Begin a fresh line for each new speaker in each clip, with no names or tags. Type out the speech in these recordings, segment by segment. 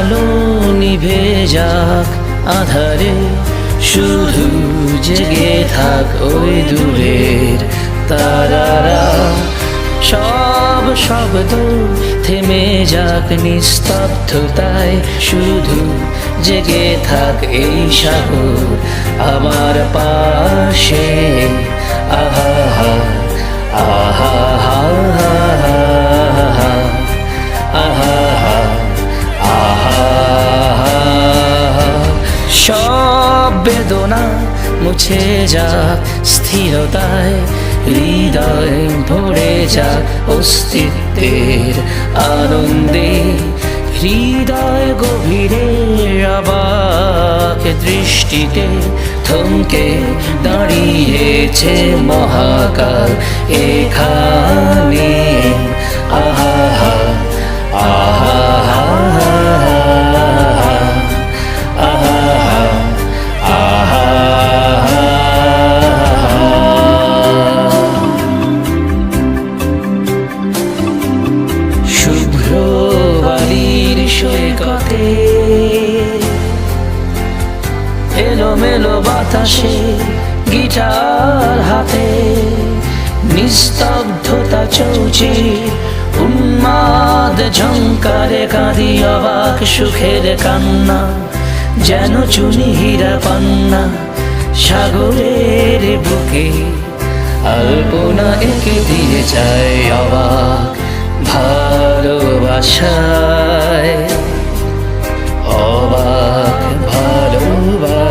আলো নিভে যাক আধারে শুধু জেগে থাক ওই দূরের তারারা। সব শব্দ থেমে যাক নিস্তব্ধতায়, শুধু জেগে থাক এই সাগর আমার পাশে। আহা আহা আহা বেদনা মুছে যাক স্থিরতায় হৃদয় ভরে যাক অস্তিত্বের আনন্দে হৃদয় গভীরে অবাক দৃষ্টিতে থমকে দাঁড়িয়েছে মহাকাল এখানে। বাতাসে, গিটার হাতে, নিস্তব্ধতা চৌচে, উন্মাদ ঝঙ্কারে কাঁদি অবাক সুখের কান্না, যেন চুনি হীরা পান্না, সাগরের বুকে। আলপনা এঁকে দিয়ে যায় অবাক ভালোবাসায়। অবাক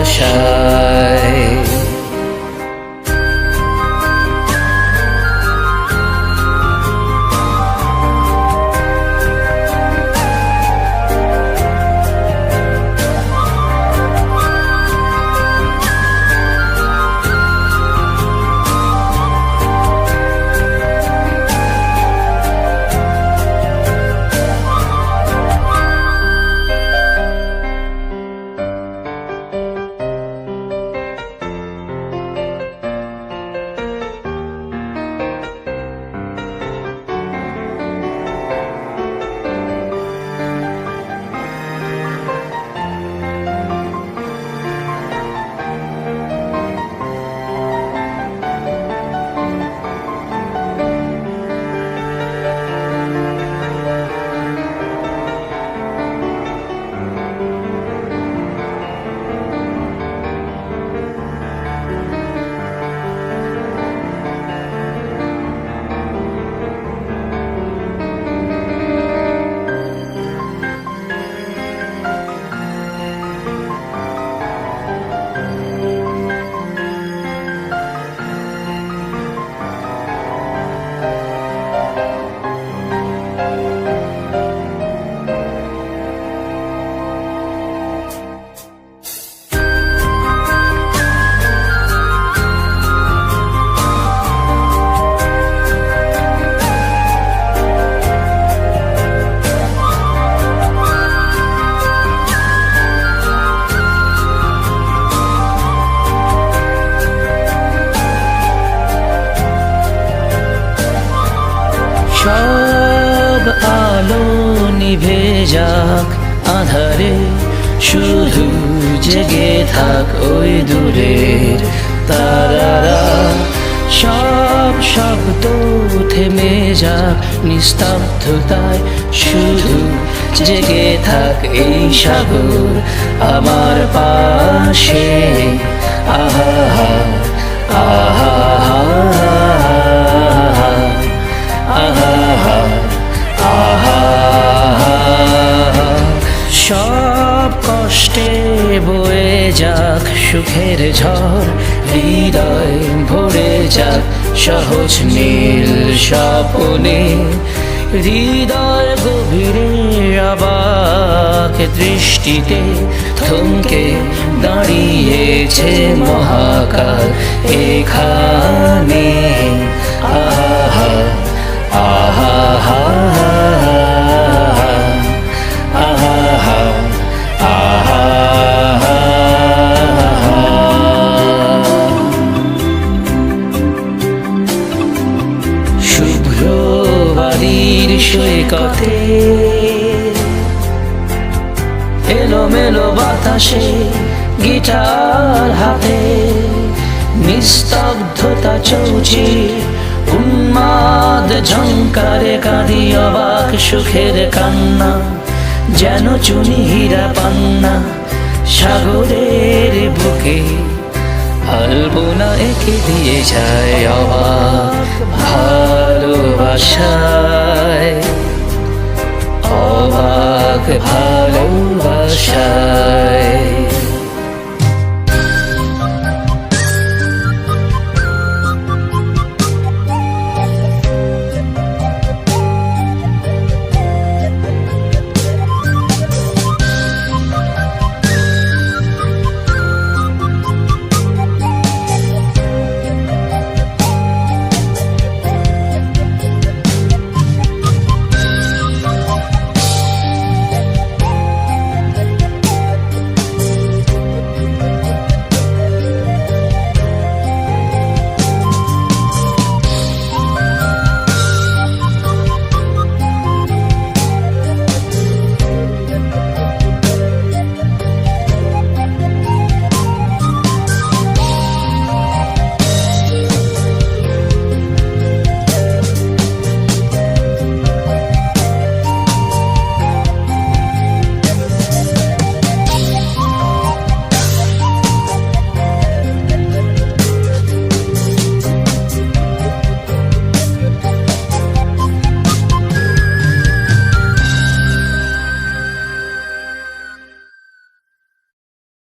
ভালোবাসায় সব আলো নিভে যাক আধারে, শুধু জেগে থাক ওই দূরের তারারা। সব শব্দ থেমে যাক নিস্তব্ধতায়, শুধু জেগে থাক এই সাগর আমার পাশে। আহা সুখের ঝড়, হৃদয় ভরে যাক সহজ নীল স্বপনে। হৃদয় গভীরে আবাক দৃষ্টিতে থমকে দাঁড়িয়েছে মহাকাল এখানে। এলোমেলো বাতাসে, গিটার হাতে, নিস্তব্ধতা চৌচি, উন্মাদ ঝঙ্কারে কাঁদি অবাক সুখের কান্না, যেন চুনি হীরা পান্না সাগরের বুকে। আলপনা এঁকে দিয়ে যায় অবাক ভালোবাসায়। অবাক ভালোবাসায়